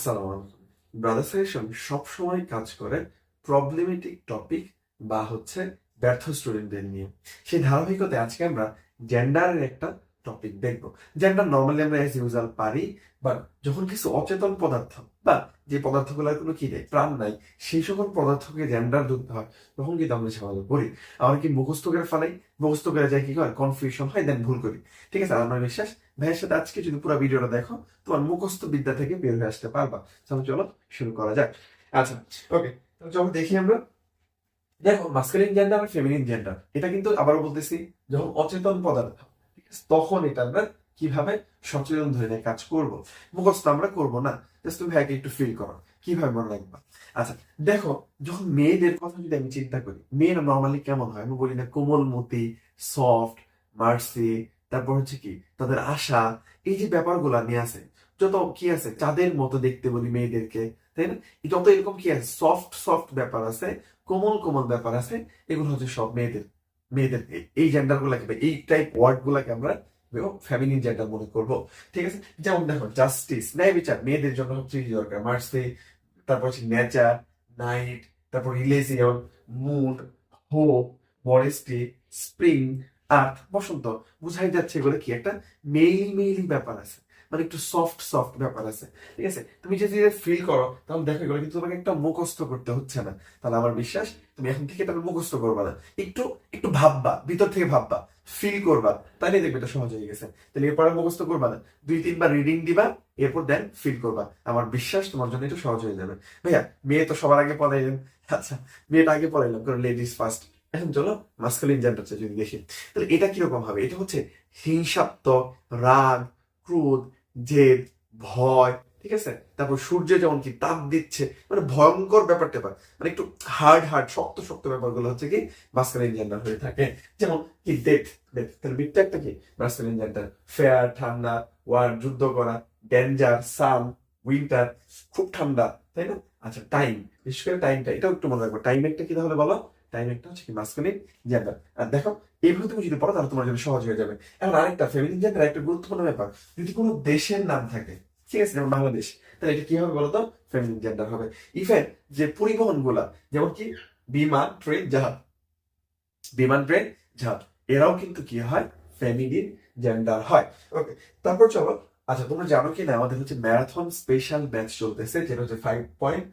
আসসালামু আলাইকুম brother suggestion সবসময় কাজ করে প্রবলেমেটিক টপিক বা হচ্ছে ব্যর্থ স্টুডেন্টদের নিয়ে। সেই ধারাবাহিকতায় আজকে আমরা জেন্ডারের একটা টপিক দেখব। জেন্ডার নর্মালি আমরা এস ইউজাল পারি বাট যখন কিছু অচেতন পদার্থ, বা যে পদার্থগুলোর কোনো কি নেই, প্রাণ নাই, সেই সকল পদার্থকে জেন্ডার ধরতে হয়, তখন কিন্তু আমরা সেভাবে করি। আমরা কি মুখস্থ করে ফেলাই, মুখস্থ করে যায় কি হয় কনফিউশন হয় দেন ভুল করি। ঠিক আছে, আমার বিশ্বাস, ভাইয়ের সাথে আজকে যদি পুরো ভিডিওটা দেখো, তোমার মুখস্থ বিদ্যা থেকে বের হয়ে আসতে পারবা। তাহলে চলো, শুরু করা যাক। আচ্ছা ওকে চলো দেখি আমরা। দেখো মাস্কুলিন জেন্ডার আর ফেমিনিন জেন্ডার এটা কিন্তু আবারও বলতেছি, যখন অচেতন পদার্থ? তখন এটা আমরা কীভাবে সচেতন ধরে কাজ করব? মুখস্থ আমরা করব না। জাস্ট তুমি ভাইকে একটু ফিল করো। কীভাবে মনে রাখবা? আচ্ছা দেখো, যখন মেয়েদের কথা যদি আমি চিন্তা করি, মেয়েরা নর্মালি কেমন হয়? আমি বলি না কোমলমতি সফট মার্সি তারপর হচ্ছে কি, তাদের আশা, এই যে ব্যাপারগুলো নিয়ে আছে, যত কি আছে, চাঁদের মতো দেখতে বলি মেয়েদেরকে, তাই না? যত এরকম কি আছে সফট সফট ব্যাপার আছে, কোমল কোমল ব্যাপার আছে, এগুলো হচ্ছে সব মেয়েদের মেয়েদের এই জেন্ডার গুলাকে এই টাইপ ওয়ার্ড গুলাকে আমরা ফ্যামিলিন জেন্ডার মনে করব। ঠিক আছে? যেমন দেখো জাস্টিস ন্যায় বিচার, মেয়েদের জন্য কি দরকার মার্সি তারপর হচ্ছে নেচার নাইট তারপর রিলেজিয়ন মুড হোপ মরেস্টি স্প্রিং আর্থ বসন্ত, বুঝাই যাচ্ছে এগুলো কি? একটা মেইলি মেইলি ব্যাপার আছে। মানে একটু সফট সফট ব্যাপার আছে। ঠিক আছে? তুমি যদি ফিল করো, তাহলে দেখো, এগুলো কিন্তু তোমাকে একটা মুখস্থ করতে হচ্ছে না। তাহলে আমার বিশ্বাস, তুমি এখন থেকে এটা মুখস্থ করবা না। একটু একটু ভাববা, ভিতর থেকে ভাববা ফিল করবা তাহলে দেখবে এটা সহজ হয়ে গেছে। তাহলে এরপর মুখস্থ করবা না। দুই, তিনবার রিডিং দিবা, এরপর দেন ফিল করবা। আমার বিশ্বাস, তোমার জন্য এটা সহজ হয়ে যাবে। ভাইয়া, মেয়ে তো সবার আগে পড়াইলেন আচ্ছা মেয়েটা আগে পড়াইলাম কারণ লেডিস ফার্স্ট এখন চলো মাস্কুলিন জেন্ডারটা যদি দেখি। তাহলে এটা কীরকম হবে? এটা হচ্ছে হিংসাত্মক, রাগ, ক্রোধ জেদ, ভয়, ঠিক আছে? তারপর সূর্য যেমন কি তাপ দিচ্ছে মানে ভয়ঙ্কর ব্যাপার ট্যাপার মানে একটু হার্ড হার্ড শক্ত শক্ত ব্যাপারগুলো হচ্ছে কি মাস্কুলিন জেন্ডার হয়ে থাকে। যেমন কি ডেথ ডেথ তাহলে মৃত্যু একটা কি? মাস্কুলিন জেন্ডার ফেয়ার ঠান্ডা ওয়ার যুদ্ধ করা ডেঞ্জার সাম উইন্টার খুব ঠান্ডা, তাই না? আচ্ছা টাইম বিশেষ করে টাইমটা এটাও একটু মনে রাখব। টাইম একটা কি তাহলে বলো? টাইম একটা হচ্ছে কি মাস্কুলিন জেন্ডার আর দেখো, এইভাবে তুমি যদি পড়ো, তাহলে তোমার জন্য সহজ হয়ে যাবে। এখন আরেকটা জেন্ডার একটা গুরুত্বপূর্ণ ব্যাপার। যদি কোনো দেশের নাম থাকে, ঠিক আছে, যেমন বাংলাদেশ, তাহলে এটা কি হবে বলতো? জেন্ডার হবে। ইভেন যে পরিবহনগুলা যেমন কি বিমান ট্রেন জাহাজ। বিমান ট্রেন জাহাজ। এরাও কিন্তু কি হয়? ফেমিনিন জেন্ডার হয়। ওকে তারপর চলো। আচ্ছা তোমরা জানো কি না আমাদের হচ্ছে ম্যারাথন স্পেশাল ব্যাচ চলতেছে, যেটা হচ্ছে ফাইভ পয়েন্ট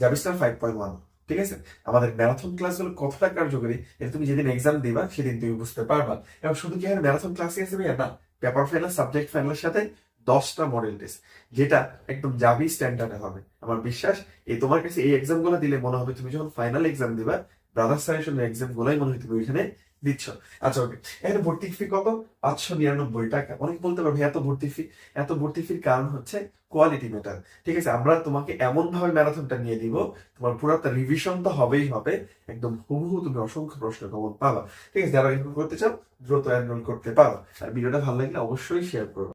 জাবিস্টার ফাইভ পয়েন্ট ওয়ান ঠিক আছে? আমাদের ম্যারাথন ক্লাসগুলো কতটা কার্যকরী, এটা তুমি যেদিন এক্সাম দিবা, সেদিন তুমি বুঝতে পারবা। এবং শুধু কি ম্যারাথন ক্লাসে আছে ভাইয়া? না পেপার ফাইনাল সাবজেক্ট ফাইনালের সাথে দশটা মডেল টেস্ট যেটা একদম জাবি স্ট্যান্ডার্ডে হবে। আমার বিশ্বাস, এই তোমার কাছে এই এক্সামগুলো দিলে মনে হবে তুমি যখন ফাইনাল এক্সাম দিবা ব্রাদার সাজেশনের এক্সাম গুলোই মনে হয় তুমি ওইখানে দিচ্ছ। আচ্ছা ওকে এখানে ভর্তি ফি কত? পাঁচশো নিরানব্বই টাকা। অনেক বলতে পারবে, এত ভর্তি ফি এত ভর্তি ফির কারণ হচ্ছে কোয়ালিটি ম্যাটার ঠিক আছে, আমরা তোমাকে এমন ভাবে ম্যারাথনটা নিয়ে দিব, তোমার পুরো একটা রিভিশন তো হবেই হবে। একদম হুবহু তুমি অসংখ্য প্রশ্ন কমন পাবা। ঠিক আছে, যারা এনরোল করতে চাও, দ্রুত এনরোল করতে পারো। আর ভিডিওটা ভালো লাগলে অবশ্যই শেয়ার করো।